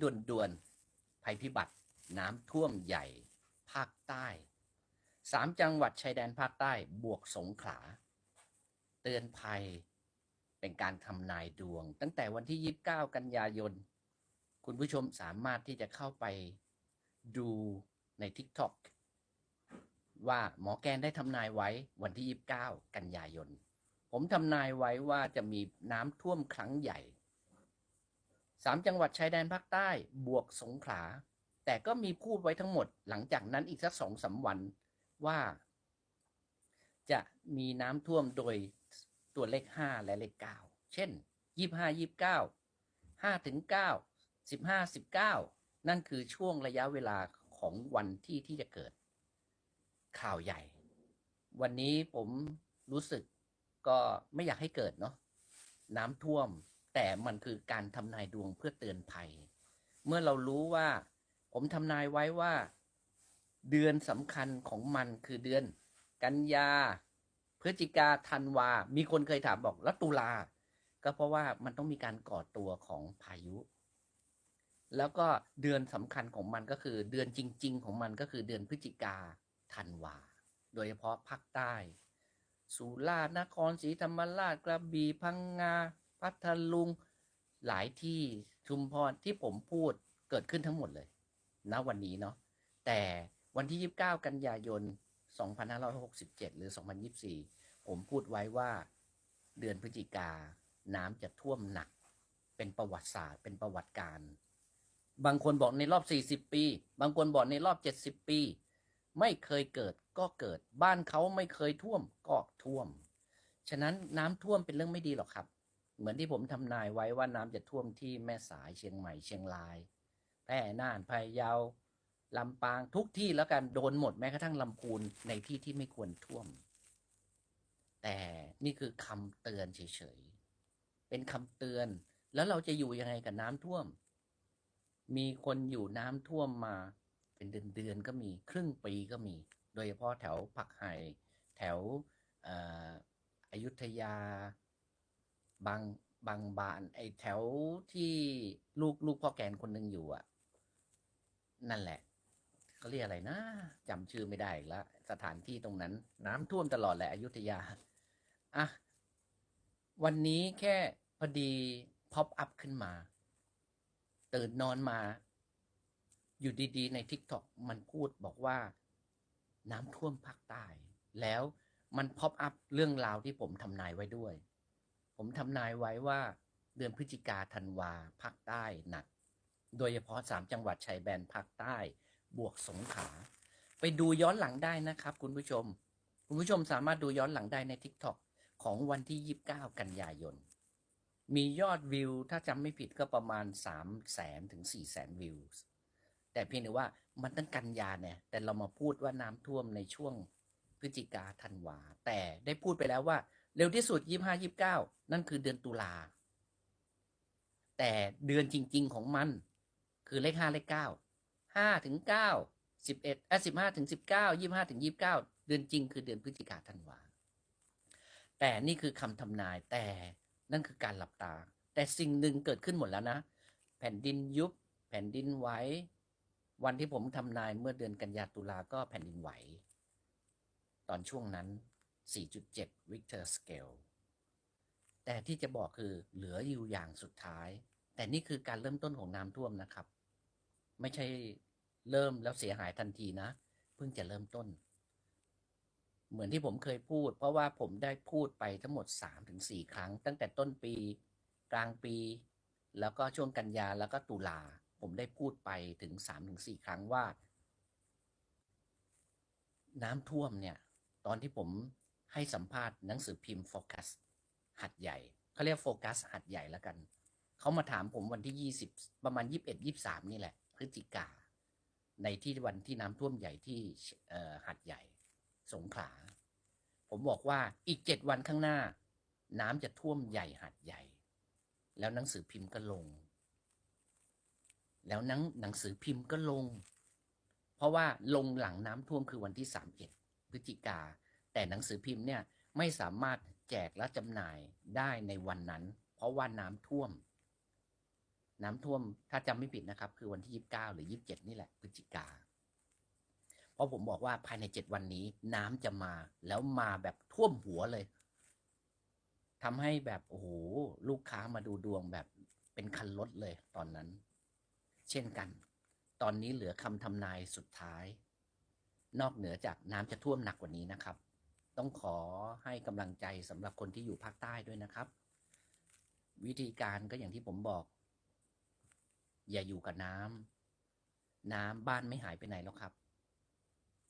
ด่วนๆภัยพิบัติน้ำท่วมใหญ่ภาคใต้สามจังหวัดชายแดนภาคใต้บวกสงขลา เตือนภัยเป็นการทำนายดวง ตั้งแต่วันที่ 29 กันยายน คุณผู้ชมสามารถที่จะเข้าไปดูใน TikTok ว่าหมอแกนได้ทำนายไว้วันที่ 29 กันยายน ผมทำนายไว้ว่าจะมีน้ำท่วมครั้งใหญ่ สามจังหวัดชายแดนภาคใต้บวกสงขลา แต่ก็มีพูดไว้ทั้งหมดหลังจากนั้นอีกสักสองสาวันว่า จะมีน้ำท่วมโดยตัวเลขห้าและเลขเก้าเช่นยี่ห้ายี่เก้าห้าถึงเก้าสิบห้าสิบเก้านั่นคือช่วงระยะเวลาของวันที่ที่จะเกิด ข่าวใหญ่ วันนี้ผมรู้สึกก็ไม่อยากให้เกิดเนาะน้ำท่วม แต่มันคือการทำนายดวงเพื่อเตือนภัย เมื่อเรารู้ว่า ผมทำนายไว้ว่า เดือนสำคัญของมันคือเดือน กันยา พฤศจิกาธันวา มีคนเคยถามบอกแล้วตุลา ก็เพราะว่ามันต้องมีการก่อตัวของพายุ แล้วก็เดือนสำคัญของมันก็คือ เดือนจริง ๆ ของมันก็คือเดือนพฤศจิกาธันวา โดยเฉพาะภาคใต้ สุราษฎร์นครศรีธรรมราชกระบี่พังงา พัทลุงหลายที่ชุมพรที่ผมพูดเกิดขึ้นทั้งหมดเลยณวันนี้เนาะแต่วันที่ 29 กันยายน 2567 หรือ 2024 ผมพูดไว้ว่าเดือนพฤศจิกาน้ำจะท่วมหนัก เป็นประวัติศาสตร์ เป็นประวัติการ บางคนบอกในรอบ 40 ปี บางคนบอกในรอบ 70 ปี ไม่เคยเกิดก็เกิด บ้านเขาไม่เคยท่วมก็ท่วม ฉะนั้นน้ำท่วมเป็นเรื่องไม่ดีหรอกครับ เหมือนที่ผมทำนายไว้ว่าน้ำจะท่วมที่แม่สายเชียงใหม่เชียงรายแพร่น่านพะเยาลำปางทุกที่แล้วกันโดนหมดแม้กระทั่งลำพูนในที่ที่ไม่ควรท่วม แต่นี่คือคำเตือนเฉยๆเป็นคำเตือน แล้วเราจะอยู่ยังไงกับน้ำท่วม มีคนอยู่น้ำท่วมมาเป็นเดือนๆก็มีครึ่งปีก็มี โดยเฉพาะแถวผักไห่แถวอ่ออยุธยา บางบางบาน ไอแถวที่ลูกลูกพ่อแกนคนหนึ่งอยู่อะนั่นแหละเขาเรียกอะไรนะจำชื่อไม่ได้อีกแล้วสถานที่ตรงนั้น น้ำท่วมตลอดแหละอยุธยาอะวันนี้แค่พอดีพ็อปอัพขึ้นมา ตื่นนอนมา อยู่ดีๆ ใน TikTok มันพูดบอกว่า น้ำท่วมภาคใต้ แล้วมันพ็อปอัพเรื่องราวที่ผมทำนายไว้ด้วย ผมทำนายไว้ว่าเดือนพฤศจิกาธันวาภาคใต้หนัก โดยเฉพาะสามจังหวัดชายแดนภาคใต้ บวกสงขลาไปดูย้อนหลังได้นะครับ คุณผู้ชม คุณผู้ชมสามารถดูย้อนหลังได้ใน TikTok ของวันที่ 29 กันยายน มียอดวิว ถ้าจำไม่ผิดก็ประมาณ3แสนถึง4แสนวิว แต่เพียงแต่ว่ามันตั้งกันยาเนี่ย แต่เรามาพูดว่าน้ำท่วมในช่วงพฤศจิกาธันวา แต่ได้พูดไปแล้วว่า เร็วที่สุด25 29นั่นคือเดือนตุลา แต่เดือนจริง ๆ ของมัน คือเลข5เลข9 5ถึง9 11เอ่อ15ถึง19 25ถึง29เดือนจริงคือเดือนพฤศจิกาธันวา แต่นี่คือคำทำนายแต่นั่นคือการหลับตา แต่สิ่งหนึ่งเกิดขึ้นหมดแล้วนะ แผ่นดินยุบ แผ่นดินไหววันที่ผมทำนายเมื่อเดือนกันยาตุลาก็แผ่นดินไหว ตอนช่วงนั้น 4.7 Richter scale แต่ที่จะบอกคือเหลืออยู่อย่างสุดท้าย แต่นี่คือการเริ่มต้นของน้ำท่วมนะครับ ไม่ใช่เริ่มแล้วเสียหายทันทีนะ เพิ่งจะเริ่มต้น เหมือนที่ผมเคยพูด เพราะว่าผมได้พูดไปทั้งหมด 3-4 ครั้ง ตั้งแต่ต้นปี กลางปี แล้วก็ช่วงกันยาแล้วก็ตุลาผมได้พูดไปถึง 3-4 ครั้งว่า น้ำท่วมเนี่ย ตอนที่ผม ให้สัมภาษณ์หนังสือพิมพ์โฟกัสหัดใหญ่เขาเรียกโฟกัสหัดใหญ่แล้วกัน เขามาถามผมวันที่20ประมาณ21 23นี่แหละ พฤศจิกา ในที่วันที่น้ำท่วมใหญ่ที่หัดใหญ่ สงขลา ผมบอกว่าอีกเจ็ดวันข้างหน้า น้ำจะท่วมใหญ่หัดใหญ่ แล้วหนังสือพิมพ์ก็ลง แล้วหนังหนังสือพิมพ์ก็ลง เพราะว่าลงหลังน้ำท่วมคือวันที่31พฤศจิกา แต่หนังสือพิมพ์เนี่ยไม่สามารถแจกและจำหน่ายได้ในวันนั้น เพราะว่าน้ำท่วม น้ำท่วมถ้าจำไม่ผิดนะครับ คือวันที่ยี่สิบเก้าหรือยี่สิบเจ็ดนี่แหละพฤศจิกาเพราะผมบอกว่าภายในเจ็ดวันนี้น้ำจะมาแล้วมาแบบท่วมหัวเลยทำให้แบบโอ้โหลูกค้ามาดูดวงแบบเป็นคันรถเลยตอนนั้น เช่นกัน ตอนนี้เหลือคำทำนายสุดท้าย นอกเหนือจากน้ำจะท่วมหนักกว่านี้นะครับ ต้องขอให้กำลังใจสำหรับคนที่อยู่ภาคใต้ด้วยนะครับ วิธีการก็อย่างที่ผมบอก อย่าอยู่กับน้ำน้ำบ้านไม่หายไปไหนแล้วครับ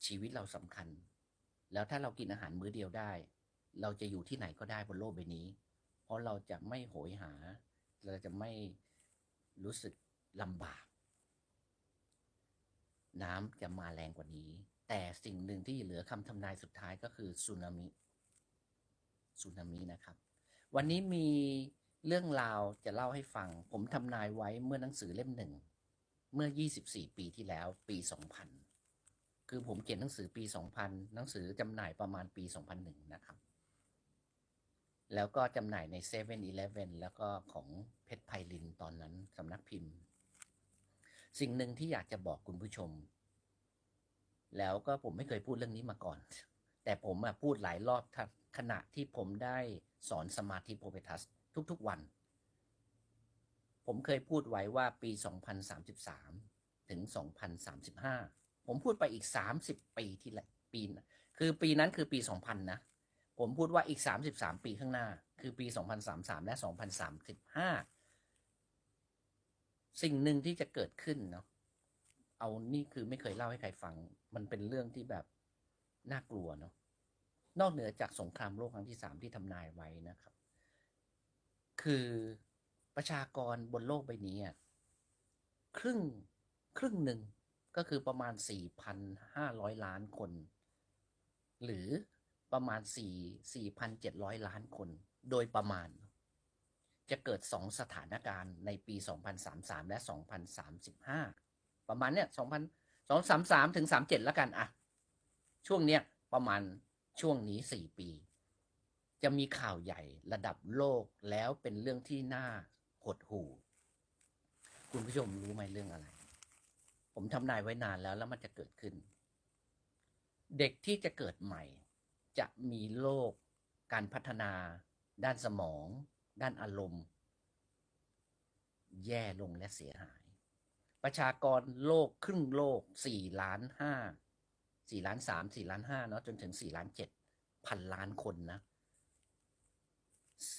ชีวิตเราสำคัญ แล้วถ้าเรากินอาหารมื้อเดียวได้ เราจะอยู่ที่ไหนก็ได้บนโลกใบนี้ เพราะเราจะไม่โหยหา เราจะไม่รู้สึกลำบาก น้ำจะมาแรงกว่านี้ แต่สิ่งหนึ่งที่เหลือคำทำนายสุดท้ายก็คือสึนามิสึนามินะครับ วันนี้มีเรื่องราวจะเล่าให้ฟัง ผมทำนายไว้เมื่อหนังสือเล่มหนึ่ง เมื่อ 24 ปีที่แล้วปี 2000 คือผมเขียนหนังสือปี 2000 หนังสือจำหน่ายประมาณปี 2001 นะครับ แล้วก็จำหน่ายใน7 e เ e ่ e อแล้วก็ของเพชรไพลินตอนนั้นสำนักพิมพ์ สิ่งหนึ่งที่อยากจะบอกคุณผู้ชม แล้วก็ผมไม่เคยพูดเรื่องนี้มาก่อน แต่ผมอะพูดหลายรอบขณะที่ผมได้สอนสมาธิโพเปทัสทุกๆวัน ผมเคยพูดไว้ว่าปี 2033 ถึง 2035 ผมพูดไปอีก 30 ปีที่ละปีคือปีนั้นคือปี 2000 นะ ผมพูดว่าอีก 33 ปีข้างหน้า คือปี 2033 และ 2035 สิ่งหนึ่งที่จะเกิดขึ้นเนาะ เอานี่คือไม่เคยเล่าให้ใครฟัง มันเป็นเรื่องที่แบบน่ากลัวเนาะนอกเหนือจากสงครามโลกครั้งที่สามที่ทำนายไว้นะครับ คือประชากรบนโลกใบนี้ครึ่งครึ่งหนึ่งก็คือประมาณ 4,500 ล้านคน หรือประมาณ 4 4,700 ล้านคน โดยประมาณ จะเกิด 2 สถานการณ์ในปี 2033 และ 2035 ประมาณเนี้ย2,000 233ถึง37แล้วกันอะช่วงเนี้ยประมาณช่วงนี้4ปี จะมีข่าวใหญ่ระดับโลกแล้วเป็นเรื่องที่น่าหดหู่ คุณผู้ชมรู้ไหมเรื่องอะไร ผมทำนายไว้นานแล้วแล้วมันจะเกิดขึ้น เด็กที่จะเกิดใหม่ จะมีโรคการพัฒนา ด้านสมอง ด้านอารมณ์ แย่ลงและเสียหาย ประชากรโลกครึ่งโลกสี่ล้านห้าสี่ล้านสามสี่ล้านห้าเนาะจนถึงสี่ล้านเจ็ดพันล้านคนนะ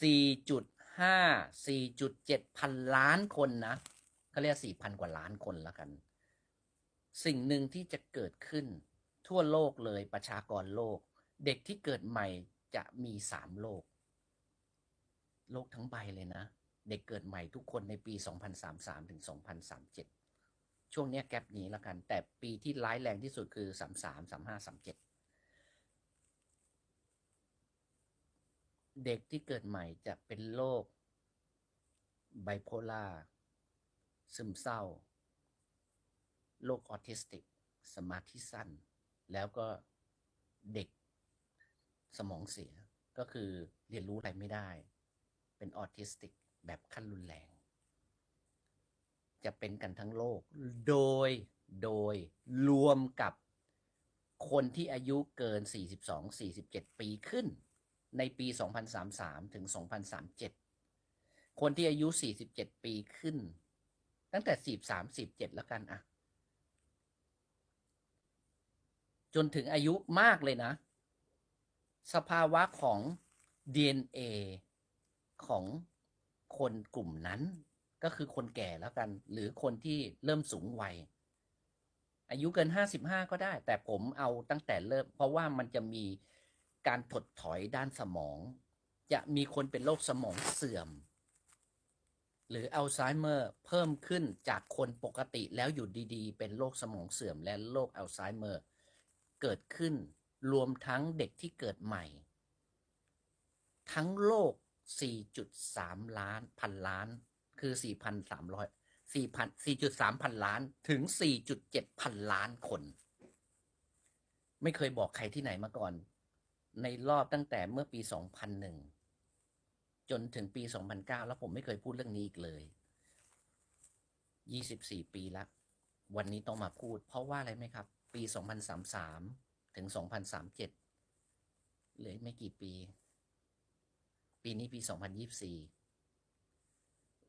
สี่จุดห้าสี่จุดเจ็ดพันล้านคนนะเขาเรียกสี่พันกว่าล้านคนแล้วกัน สิ่งหนึ่งที่จะเกิดขึ้น ทั่วโลกเลยประชากรโลก เด็กที่เกิดใหม่จะมีสามโลก โลกทั้งใบเลยนะ เด็กเกิดใหม่ทุกคนในปี 2033 ถึง 2037 ช่วงนี้แกลบนี้แล้วกัน แต่ปีที่ร้ายแรงที่สุดคือ33 35 37เด็กที่เกิดใหม่จะเป็นโรคไบโพล่าซึมเศร้าโรคออทิสติก สมาธิสั้น แล้วก็เด็กสมองเสียก็คือเรียนรู้อะไรไม่ได้ เป็นออทิสติกแบบขั้นรุนแรง จะเป็นกันทั้งโลก โดยโดยรวมกับคนที่อายุเกิน 42-47 ปีขึ้น ในปี 2033 ถึง 2037 คนที่อายุ 47 ปีขึ้น ตั้งแต่ 43 47 แล้วกันอะจนถึงอายุมากเลยนะ สภาวะของ DNA ของคนกลุ่มนั้น ก็คือคนแก่แล้วกัน หรือคนที่เริ่มสูงวัย อายุเกิน55ก็ได้ แต่ผมเอาตั้งแต่เริ่ม เพราะว่ามันจะมีการถดถอยด้านสมอง จะมีคนเป็นโรคสมองเสื่อม หรืออัลไซเมอร์เพิ่มขึ้นจากคนปกติแล้วอยู่ดีๆ เป็นโรคสมองเสื่อมและโรคอัลไซเมอร์เกิดขึ้นรวมทั้งเด็กที่เกิดใหม่ ทั้งโลก 4.3 ล้านพันล้าน คือ 4,300 4,000 4.3 พันล้านถึง 4.7 พันล้านคน ไม่เคยบอกใครที่ไหนมาก่อน ในรอบตั้งแต่เมื่อปี 2001 จนถึงปี 2009 แล้วผมไม่เคยพูดเรื่องนี้อีกเลยยี่สิบสี่ปีแล้ววันนี้ต้องมาพูด เพราะว่าอะไรไหมครับ ปีสองพันสามสามถึงสองพันสามเหลือไม่กี่ปี ปีนี้ปีสองพันยี่สี่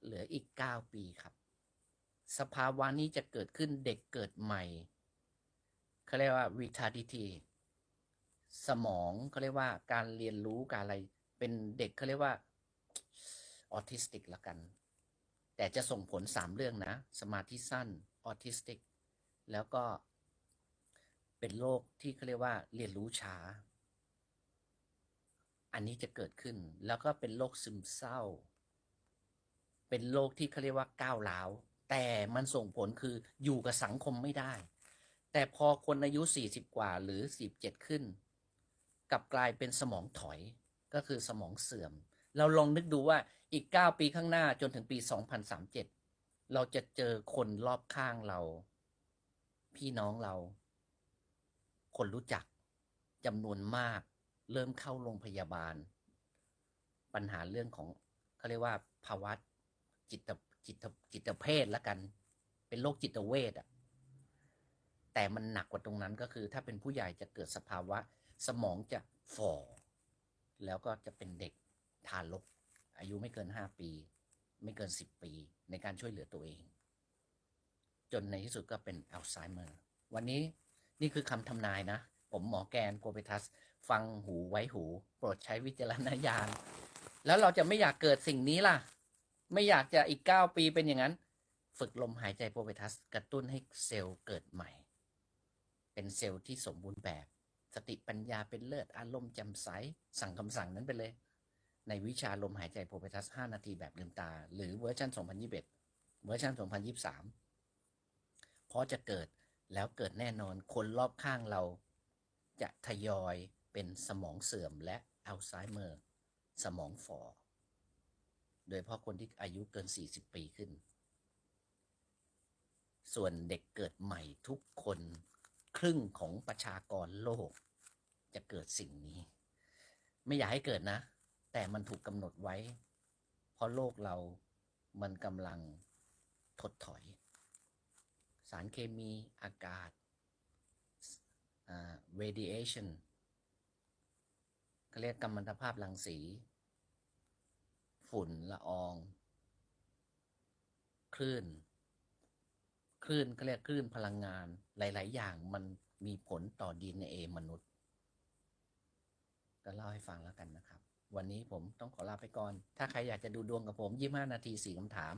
เหลืออีกเก้าปีครับ สภาวะนี้จะเกิดขึ้นเด็กเกิดใหม่เขาเรียกว่า retardity สมองเขาเรียกว่าการเรียนรู้การอะไรเป็นเด็กเขาเรียกว่าออทิสติกละกัน แต่จะส่งผลสามเรื่องนะ สมาธิสั้นออทิสติก แล้วก็เป็นโรคที่เขาเรียกว่าเรียนรู้ช้า อันนี้จะเกิดขึ้นแล้วก็เป็นโรคซึมเศร้า เป็นโรคที่เขาเรียกว่าก้าวร้าวแต่มันส่งผลคืออยู่กับสังคมไม่ได้ แต่พอคนอายุ 40 กว่าหรือ 47 ขึ้นกลับกลายเป็นสมองถอยก็คือสมองเสื่อม เราลองนึกดูว่าอีก 9 ปีข้างหน้าจนถึงปี 2037 เราจะเจอคนรอบข้างเรา พี่น้องเรา คนรู้จักจำนวนมาก เริ่มเข้าโรงพยาบาล ปัญหาเรื่องของเขาเรียกว่าภาวะ จิตจิตจิตเภทละกัน เป็นโรคจิตเวทอะแต่มันหนักกว่าตรงนั้นก็คือ ถ้าเป็นผู้ใหญ่จะเกิดสภาวะ สมองจะฝ่อแล้วก็จะเป็นเด็กทารก อายุไม่เกินห้าปี ไม่เกินสิบปี ในการช่วยเหลือตัวเอง จนในที่สุดก็เป็นอัลไซเมอร์ วันนี้นี่คือคำทำนายนะ ผมหมอแกนโกเปทัส ฟังหูไว้หู โปรดใช้วิจารณญาณ แล้วเราจะไม่อยากเกิดสิ่งนี้ล่ะ ไม่อยากจะอีกเก้าปีเป็นอย่างนั้น ฝึกลมหายใจโปรเปทัสกระตุ้นให้เซลล์เกิดใหม่ เป็นเซลล์ที่สมบูรณ์แบบ สติปัญญาเป็นเลิศอารมณ์แจ่มใสสั่งคำสั่งนั้นไปเลย ในวิชาลมหายใจโปรเปทัส 5 นาทีแบบลืมตา หรือเวอร์ชัน2021เวอร์ชัน2023 เพราะจะเกิดแล้วเกิดแน่นอนคนรอบข้างเราจะทยอยเป็นสมองเสื่อมและอัลไซเมอร์ สมองฝ่อ โดยเฉพาะคนที่อายุเกิน 40 ปีขึ้น ส่วนเด็กเกิดใหม่ทุกคนครึ่งของประชากรโลก จะเกิดสิ่งนี้ ไม่อยากให้เกิดนะ แต่มันถูกกำหนดไว้ เพราะโลกเรามันกำลังถดถอย สารเคมีอากาศอ่า radiation เขาเรียกกัมมันตภาพรังสี ฝุ่นละออง คลื่น คลื่นเขาเรียกคลื่นพลังงาน หลาย ๆ อย่างมันมีผลต่อ DNA มนุษย์ ก็เล่าให้ฟังแล้วกันนะครับ วันนี้ผมต้องขอลาไปก่อน ถ้าใครอยากจะดูดวงกับผม25นาที4คำถาม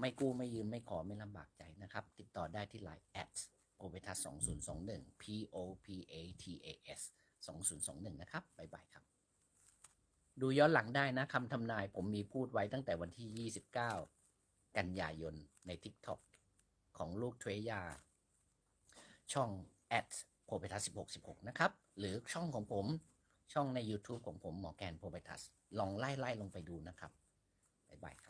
ไม่กู้ไม่ยืมไม่ขอไม่ลำบากใจนะครับ ติดต่อได้ที่ไลน์ at p o p e t a s 2021 p o p a t a s 2021 นะครับ บ๊ายบายครับ ดูย้อนหลังได้นะคำทำนายผมมีพูดไว้ตั้งแต่วันที่ 29 กันยายนใน TikTok ของลูกเทรยา ช่อง at p o p e t a s 1616 นะครับ หรือช่องของผมช่องใน YouTube ของผมหมอแกนโพเปทัส ลองไล่ไล่ลงไปดูนะครับ บ๊ายบายครับ